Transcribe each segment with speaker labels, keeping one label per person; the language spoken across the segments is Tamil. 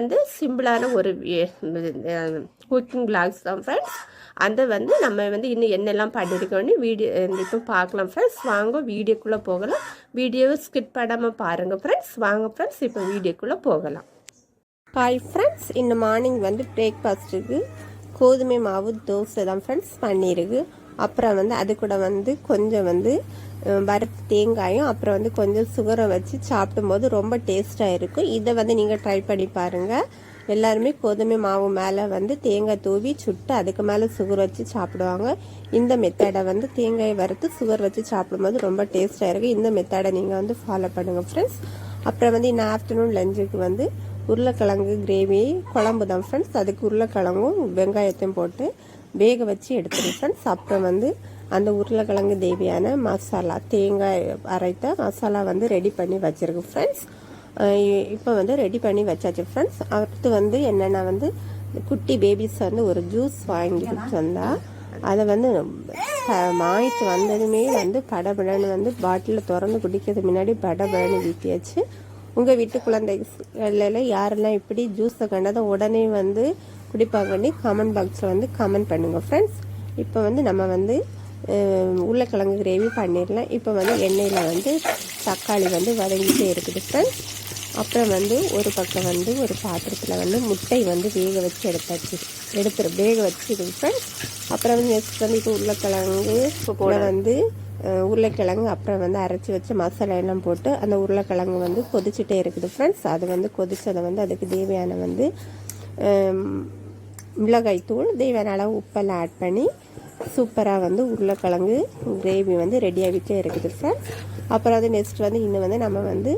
Speaker 1: வந்து சிம்பிளான ஒரு குக்கிங் பிளாக்ஸ் தான் ஃப்ரெண்ட்ஸ் அந்த வந்து நம்ம வந்து இன்னும் என்னெல்லாம் பண்ணியிருக்கோன்னு வீடியோ இப்போ பார்க்கலாம் ஃப்ரெண்ட்ஸ் வாங்க வீடியோக்குள்ளே போகலாம். வீடியோவை ஸ்கிப் பண்ணாமல் பாருங்கள் ஃப்ரெண்ட்ஸ் வாங்க ஃப்ரெண்ட்ஸ் இப்போ வீடியோக்குள்ளே போகலாம். ஹாய் ஃப்ரெண்ட்ஸ் இந்த மார்னிங் வந்து பிரேக்ஃபாஸ்ட்டுக்கு கோதுமை மாவு தோசை தான் ஃப்ரெண்ட்ஸ் பண்ணியிருக்கு. அப்புறம் வந்து அது கூட வந்து கொஞ்சம் வந்து வறுத்து தேங்காயும் அப்புறம் வந்து கொஞ்சம் சுகரை வச்சு சாப்பிடும்போது ரொம்ப டேஸ்ட்டாக இருக்கும். இதை வந்து நீங்கள் ட்ரை பண்ணி பாருங்கள் எல்லாருமே கோதுமை மாவு மேலே வந்து தேங்காய் தூவி சுட்டு அதுக்கு மேலே சுகர் வச்சு சாப்பிடுவாங்க. இந்த மெத்தடை வந்து தேங்காயை வறுத்து சுகர் வச்சு சாப்பிடும்போது ரொம்ப டேஸ்ட்டாக இருக்குது இந்த மெத்தடை நீங்கள் வந்து ஃபாலோ பண்ணுங்கள் ஃப்ரெண்ட்ஸ் அப்புறம் வந்து இந்த ஆஃப்டர்நூன் லஞ்சுக்கு வந்து உருளைக்கிழங்கு கிரேவி குழம்பு தான் ஃப்ரெண்ட்ஸ் அதுக்கு உருளைக்கிழங்கும் வெங்காயத்தையும் போட்டு வேக வச்சு எடுத்துருங்க ஃப்ரெண்ட்ஸ் அப்புறம் வந்து அந்த உருளைக்கிழங்கு தேவையான மசாலா தேங்காய் அரைத்த மசாலா வந்து ரெடி பண்ணி வச்சுருக்கு ஃப்ரெண்ட்ஸ். இப்போ வந்து ரெடி பண்ணி வச்சாச்சு ஃப்ரெண்ட்ஸ். அடுத்து வந்து என்னென்னா வந்து குட்டி பேபிஸ் வந்து ஒரு ஜூஸ் வாங்கிட்டு வந்தால் அதை வந்து வாங்கிட்டு வந்ததுமே வந்து படபடன்னு வந்து பாட்டிலில் திறந்து குடிக்கிறது முன்னாடி படபடன்னு வீட்டியாச்சு உங்கள் வீட்டு குழந்தைகளில் யாரெல்லாம் இப்படி ஜூஸை கண்டதை உடனே வந்து குடிப்பாங்கன்னு கமெண்ட் பாக்ஸில் வந்து கமெண்ட் பண்ணுங்கள் ஃப்ரெண்ட்ஸ் இப்போ வந்து நம்ம வந்து உருளைக்கிழங்கு கிரேவி பண்ணிடலாம். இப்போ வந்து எண்ணெயில் வந்து தக்காளி வந்து வதங்கிட்டே இருக்குது ஃப்ரெண்ட்ஸ் அப்புறம் வந்து ஒரு பக்கம் வந்து ஒரு பாத்திரத்தில் வந்து முட்டை வந்து வேக வச்சு எடுத்தாச்சு. எடுத்துரு வேக வச்சு ஃப்ரெண்ட்ஸ் அப்புறம் வந்து நெக்ஸ்ட் வந்து இப்போ உருளைக்கிழங்கு கூட வந்து உருளைக்கிழங்கு அப்புறம் வந்து அரைச்சி வச்ச மசாலா எல்லாம் போட்டு அந்த உருளைக்கிழங்கு வந்து கொதிச்சுட்டே இருக்குது ஃப்ரெண்ட்ஸ் அது வந்து கொதிச்சதை வந்து அதுக்கு தேவையான வந்து மிளகாய் தூள் தேவையான அளவு உப்பெல்லாம் ஆட் பண்ணி சூப்பராக வந்து உருளைக்கிழங்கு கிரேவி வந்து ரெடி ஆகிட்டே இருக்குது ஃப்ரெண்ட்ஸ் அப்புறம் அது நெக்ஸ்ட் வந்து இன்னும் வந்து நம்ம வந்து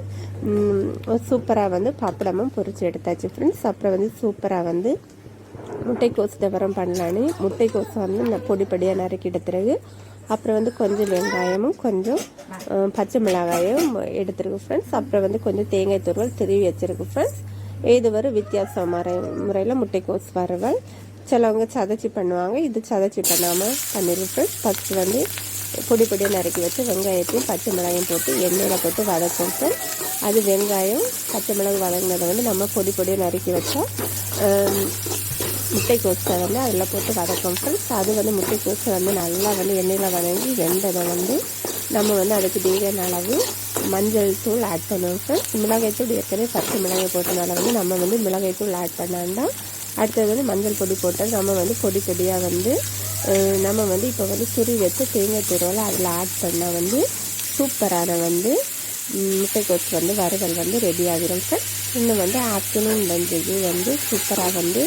Speaker 1: சூப்பராக வந்து பப்படமும் பொறிச்சு எடுத்தாச்சு ஃப்ரெண்ட்ஸ் அப்புறம் வந்து சூப்பராக வந்து முட்டைக்கோஸ் தவிரம் பண்ணலான்னு முட்டைக்கோஸ் வந்து பொடி பொடியாக நறுக்கி எடுத்துருக்கு அப்புறம் வந்து கொஞ்சம் வெங்காயமும் கொஞ்சம் பச்சை மிளகாயும் எடுத்துருக்கு ஃப்ரெண்ட்ஸ் அப்புறம் வந்து கொஞ்சம் தேங்காய் துருவல் திருவி வச்சுருக்கு ஃப்ரெண்ட்ஸ் இது ஒரு வித்தியாச முறை முறையில் முட்டைக்கோஸ் வறுவல் சிலவங்க சதைச்சி பண்ணுவாங்க இது சதைச்சி பண்ணாமல் பண்ணிவிட்டு ஃபஸ்ட்டு வந்து பொடி பொடியாக நறுக்கி வச்சு வெங்காயத்தையும் பச்சை மிளகாயும் போட்டு எண்ணெயில் போட்டு வதக்கிட்டு அது வெங்காயம் பச்சை மிளகு வதங்கினதை வந்து நம்ம பொடி பொடியாக நறுக்கி வச்சா முட்டைக்கோஸை வந்து அதில் போட்டு வதக்கம் ஃப்ரெண்ட்ஸ் அது வந்து முட்டைக்கோஸை வந்து நல்லா வந்து எண்ணெயில் வதங்கி வெந்ததை வந்து நம்ம வந்து அதுக்கு தேவையான அளவு மஞ்சள் தூள் ஆட் பண்ணுவோம் ஃப்ரெண்ட்ஸ் மிளகாய் தூள் ஏற்கனவே பச்சை மிளகாய் போட்டனால வந்து நம்ம வந்து மிளகாய் தூள் ஆட் பண்ணாண்டா அடுத்தது வந்து மஞ்சள் பொடி போட்டது நம்ம வந்து பொடி பொடியாக வந்து நம்ம வந்து இப்போ வந்து துரி வச்சு தேங்காய் துருவலை அதில் ஆட் பண்ணால் வந்து சூப்பரான வந்து முட்டைக்கோஸ் வந்து வறுவல் வந்து ரெடி ஆகிடும் சார் இன்னும் வந்து ஆஃப்டர்நூன் லஞ்சுக்கு வந்து சூப்பராக வந்து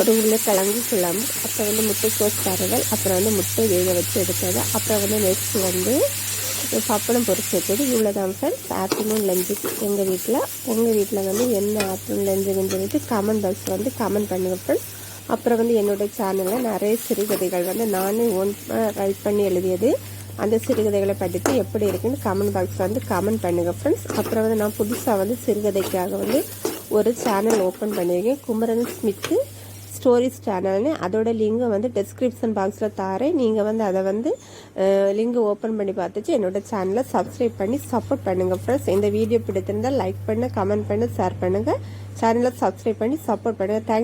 Speaker 1: ஒரு உருளைக்கிழங்கு குழம்பு அப்புறம் வந்து முட்டைக்கோஸ் வறுதல் அப்புறம் வந்து முட்டை வேக வச்சு எடுத்தது அப்புறம் வந்து நெக்ஸ்ட் வந்து பப்பளம் பொறிச்சு வச்சது இவ்வளோ தான் ஃப்ரெண்ட்ஸ் ஆஃப்டர்நூன் லஞ்சுக்கு எங்கள் வீட்டில் உங்கள் வீட்டில் வந்து என்ன ஆஃப்டர்நூன் லஞ்சுன்னு சொல்லிட்டு கமெண்ட் பாக்ஸ் வந்து கமெண்ட் பண்ணுங்கள் ஃப்ரெண்ட்ஸ் அப்புறம் வந்து என்னோடய சேனலில் நிறைய சிறுகதைகள் வந்து நானே ஒன் ரைட் பண்ணி எழுதியது. அந்த சிறுகதைகளை படித்து எப்படி இருக்குன்னு கமெண்ட் பாக்ஸ் வந்து கமெண்ட் பண்ணுங்கள் ஃப்ரெண்ட்ஸ் அப்புறம் வந்து நான் புதுசாக வந்து சிறுகதைக்காக வந்து ஒரு சேனல் ஓப்பன் பண்ணியிருக்கேன். குமரன் ஸ்மித்து. ஸ்டோரிஸ் சேனல்னு அதோட லிங்கை வந்து டிஸ்கிரிப்ஷன் பாக்ஸில் தாரேன் நீங்கள் வந்து அதை வந்து லிங்க் ஓப்பன் பண்ணி பார்த்துச்சு என்னோட சேனலை சப்ஸ்கிரைப் பண்ணி சப்போர்ட் பண்ணுங்கள் ஃப்ரெண்ட்ஸ் இந்த வீடியோ பிடித்திருந்தால் லைக் பண்ண கமெண்ட் பண்ண ஷேர் பண்ணுங்கள் சேனலை சப்ஸ்கிரைப் பண்ணி சப்போர்ட் பண்ணுங்கள் தேங்க்